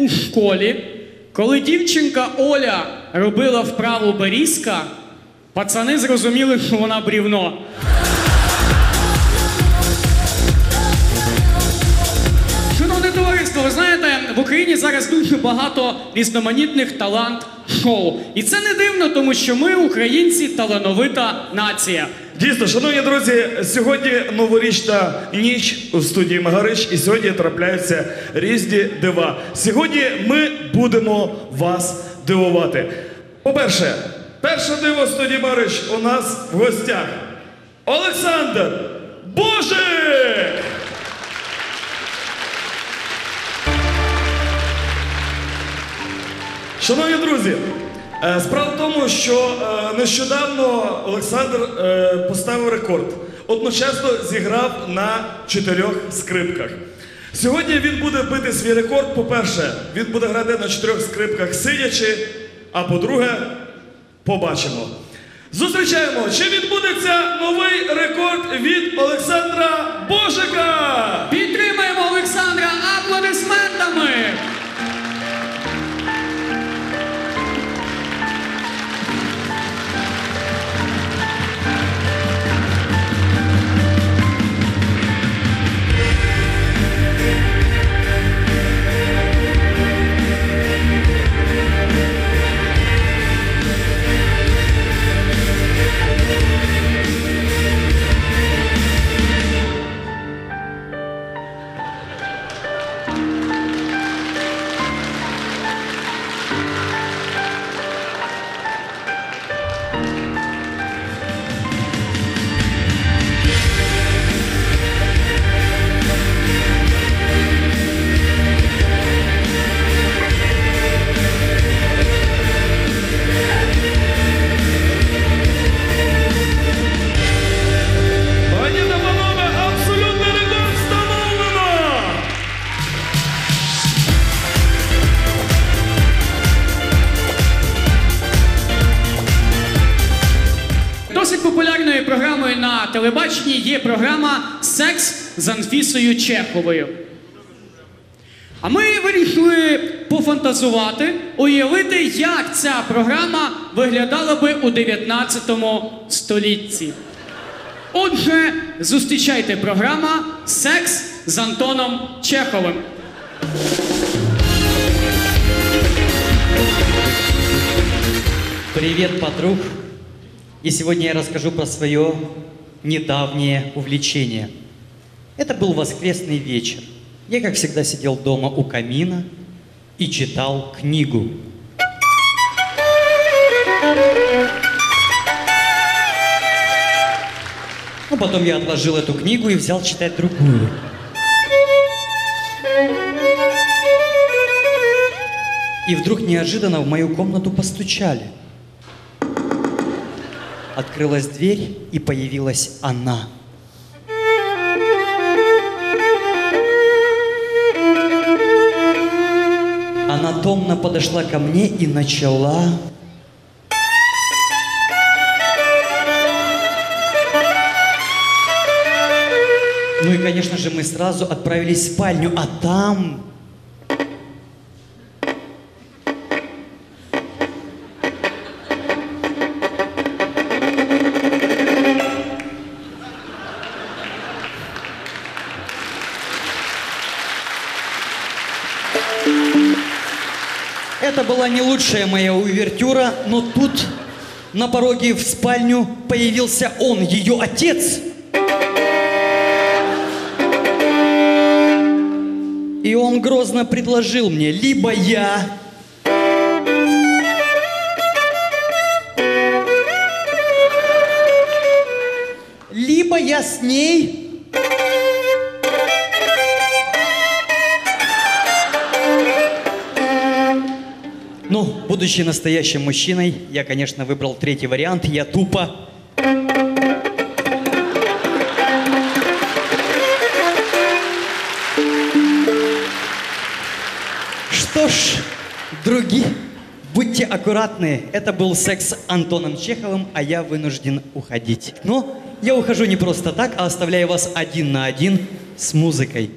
у школі, коли дівчинка Оля робила вправу берізка, пацани зрозуміли, що вона брівно. Шановне товариство, ви знаєте, в Україні зараз дуже багато різноманітних талант-шоу. І це не дивно, тому що ми, українці, талановита нація. Дійсно, шановні друзі, сьогодні новорічна ніч у студії Магарич, і сьогодні трапляються різні дива. Сьогодні ми будемо вас дивувати. По-перше, перше диво студії Магарич у нас в гостях Олександр Божик! Шановні друзі, е, справа в тому, що е, нещодавно Олександр е, поставив рекорд. Одночасно зіграв на чотирьох скрипках. Сьогодні він буде бити свій рекорд. По-перше, він буде грати на чотирьох скрипках сидячи, а по-друге, побачимо. Зустрічаємо, чи відбудеться новий рекорд від Олександра Досить популярною програмою на телебаченні є програма Секс з Анфісою Чеховою. А ми вирішили пофантазувати, уявити, як ця програма виглядала би у 19 столітті. Отже, зустрічайте програма Секс з Антоном Чеховим. Привет, подруг! И сегодня я расскажу про свое недавнее увлечение. Это был воскресный вечер. Я, как всегда, сидел дома у камина и читал книгу. Ну, потом я отложил эту книгу и взял читать другую. И вдруг неожиданно в мою комнату постучали. Открылась дверь, и появилась она. Она томно подошла ко мне и начала... Ну и, конечно же, мы сразу отправились в спальню, а там Это была не лучшая моя увертюра, но тут на пороге в спальню появился он, ее отец. И он грозно предложил мне, либо я либо я с ней Ну, будучи настоящим мужчиной, я, конечно, выбрал третий вариант. Я тупо... Что ж, другие, будьте аккуратны. Это был секс с Антоном Чеховым, а я вынужден уходить. Но я ухожу не просто так, а оставляю вас один на один с музыкой.